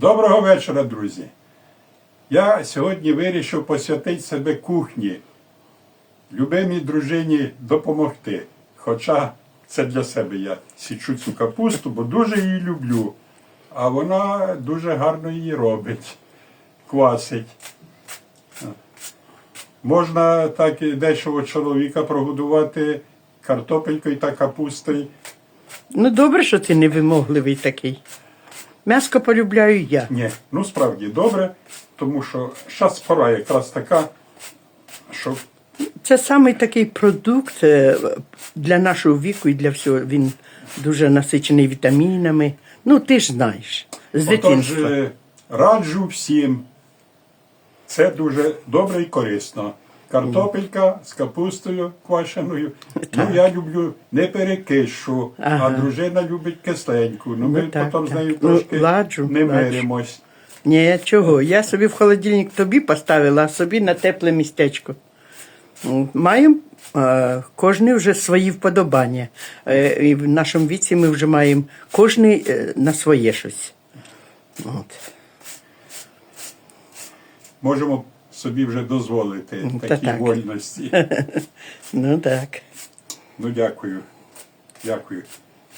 Доброго вечора, друзі. Я сьогодні вирішив посвятити себе кухні, любимій дружині допомогти. Хоча це для себе я січу цю капусту, бо дуже її люблю. А вона дуже гарно її робить, квасить. Можна так і дешево чоловіка прогодувати картопелькою та капустою. Ну, добре, що ти невимогливий такий. М'яско полюбляю я. Ні, ну справді добре, тому що зараз пора якраз така, що Це самий такий продукт е, для нашого віку і для всього. Він дуже насичений вітамінами. Ну, ти ж знаєш, з отож, дитинства. е, раджу всім. Це дуже добре і корисно. Картопелька з капустою квашеною. Ну, я люблю не перекишу, а дружина любить кисленьку. Ну, ми Ну, так, потім з так. нею Ну, трошки ладжу, не ладжу. миримось. Ні, чого? Я собі в холодильник тобі поставила, а собі на тепле містечко. Маємо е, кожний вже свої вподобання. Е, і в нашому віці ми вже маємо е, на своє щось. От. Можемо собі вже дозволити Та такі так. вольності. Ну так. Ну, дякую. Дякую.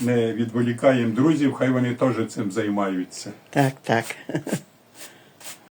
Не відволікаємо друзів, хай вони теж цим займаються. Так, так.